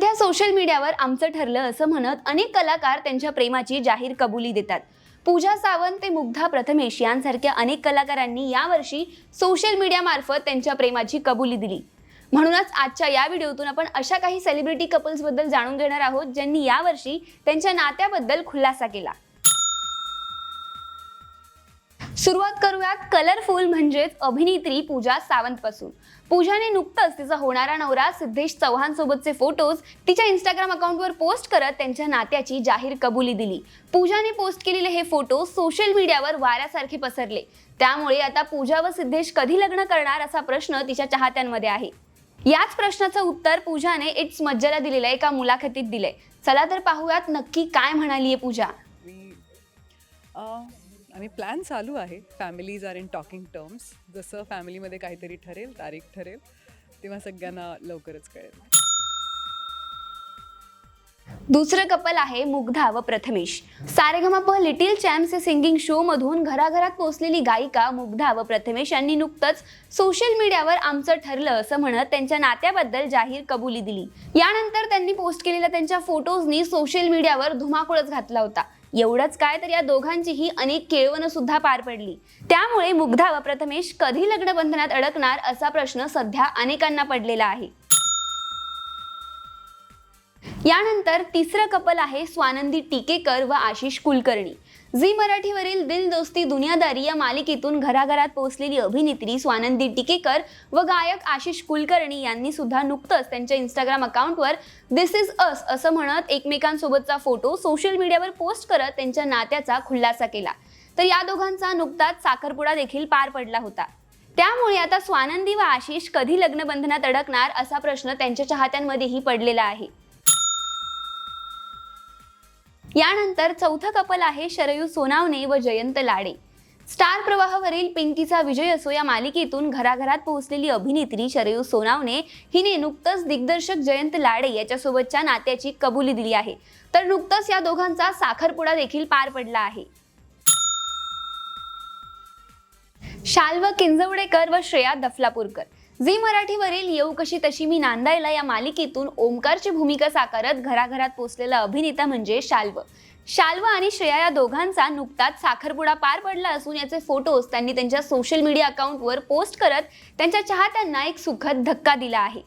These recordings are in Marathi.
सध्या सोशल मीडियावर आमचं ठरलं असं म्हणत अनेक कलाकार त्यांच्या प्रेमाची जाहीर कबुली देतात. पूजा सावंत ते मुग्धा प्रथमेश यांसारख्या अनेक कलाकारांनी यावर्षी सोशल मीडियामार्फत त्यांच्या प्रेमाची कबुली दिली. म्हणूनच आजच्या या व्हिडिओतून आपण अशा काही सेलिब्रिटी कपल्सबद्दल जाणून घेणार आहोत ज्यांनी यावर्षी त्यांच्या नात्याबद्दल खुलासा केला. सुरुवात करूयात कलरफुल म्हणजेच अभिनेत्री पूजा सावंत पासून पूजाने नुकतंच तिचा होणारा नवरा सिद्धेश चव्हाण सोबतचे फोटोज तिच्या इंस्टाग्राम अकाउंटवर पोस्ट करत त्यांच्या नात्याची जाहीर कबुली दिली. पूजाने पोस्ट केलेले हे फोटो सोशल मीडियावर वाऱ्यासारखे पसरले. त्यामुळे आता पूजा व सिद्धेश कधी लग्न करणार असा प्रश्न तिच्या चाहत्यांमध्ये आहे. याच प्रश्नाचं उत्तर पूजाने इट्स मज्जाला दिलेलं एका मुलाखतीत दिलंय. चला तर पाहूयात नक्की काय म्हणालीये पूजा. आम्ही प्लॅन चालू आहे. Families are in talking terms जसं फॅमिलीमध्ये काहीतरी ठरेल तारीख ठरेल तेव्हा सगळ्यांना लवकरच कळेल. दुसरं कपल आहे मुग्धा व Prathamesh. Saregamapa little champs singing show मधून घराघरात पोहोचलेली गायिका मुग्धा व प्रथमेश यांनी नुकतंच सोशल मीडियावर आमचं ठरलं असं म्हणत त्यांच्या नात्याबद्दल जाहीर कबुली दिली. यानंतर त्यांनी पोस्ट केलेल्या त्यांच्या फोटोजनी सोशल मीडियावर धुमाकूळच घातला होता. एवढंच काय तर या दोघांचीही अनेक केळवणं सुद्धा पार पडली. त्यामुळे मुग्धा व प्रथमेश कधी लग्न बंधनात अडकणार असा प्रश्न सध्या अनेकांना पडलेला आहे. यानंतर तिसरं कपल आहे स्वानंदी टिकेकर व आशिष कुलकर्णी. झी मराठीवरील दिल दोस्ती दुनियादारी या मालिकेतून घराघरात पोहोचलेली अभिनेत्री स्वानंदी टिकेकर व गायक आशिष कुलकर्णी यांनी सुद्धा नुकतंच त्यांच्या इंस्टाग्राम अकाउंटवर दिस इज अस असं म्हणत एकमेकांसोबतचा फोटो सोशल मीडियावर पोस्ट करत त्यांच्या नात्याचा खुलासा केला. तर या दोघांचा नुकताच साखरपुडा देखील पार पडला होता. त्यामुळे आता स्वानंदी व आशिष कधी लग्नबंधनात अडकणार असा प्रश्न त्यांच्या चाहत्यांमध्येही पडलेला आहे. यानंतर चौथं कपल आहे शरयू सोनावणे व जयंत लाडे. स्टार प्रवाहावरील पिंकीचा विजय असो या मालिकेतून घराघरात पोहोचलेली अभिनेत्री शरयू सोनावणे हिने नुकतंच दिग्दर्शक जयंत लाडे याच्यासोबतच्या नात्याची कबुली दिली आहे. तर नुकतंच या दोघांचा साखरपुडा देखील पार पडला आहे. शाल्व किंजवडेकर व श्रेया दफलापूरकर. झी मराठीवरील येऊ कशी तशी मी नांदायला या मालिकेतून ओमकारची भूमिका साकारत घराघरात पोचलेला अभिनेता म्हणजे शाल्व. शाल्व आणि श्रेया या दोघांचा नुकताच साखरपुडा पार पडला असून याचे फोटोज त्यांनी त्यांच्या सोशल मीडिया अकाउंटवर पोस्ट करत त्यांच्या चाहत्यांना एक सुखद धक्का दिला आहे.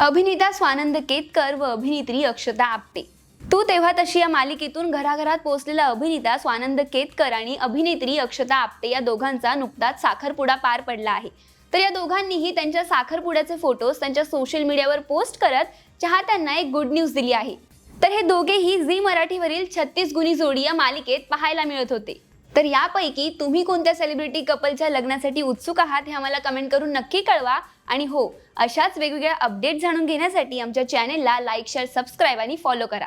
अभिनेता स्वानंद केतकर व अभिनेत्री अक्षता आपटे. तू तेव्हा तशी या मालिकेतून घराघरात पोहोचलेला अभिनेता स्वानंद केतकर आणि अभिनेत्री अक्षता आपटे या दोघांचा नुकताच साखरपुडा पार पडला आहे. तर या दोघांनीही त्यांच्या साखरपुड्याचे फोटोज त्यांच्या सोशल मीडियावर पोस्ट करत चाहत्यांना एक गुड न्यूज दिली आहे. तर हे दोघेही झी मराठीवरील छत्तीस गुणी जोडी या मालिकेत पाहायला मिळत होते. तर यापैकी तुम्ही कोणत्या सेलिब्रिटी कपलच्या लग्नासाठी उत्सुक आहात हे आम्हाला कमेंट करून नक्की कळवा. आणि हो अशाच वेगवेगळ्या अपडेट जाणून घेण्यासाठी आमच्या चॅनेलला लाईक शेअर सबस्क्राईब आणि फॉलो करा.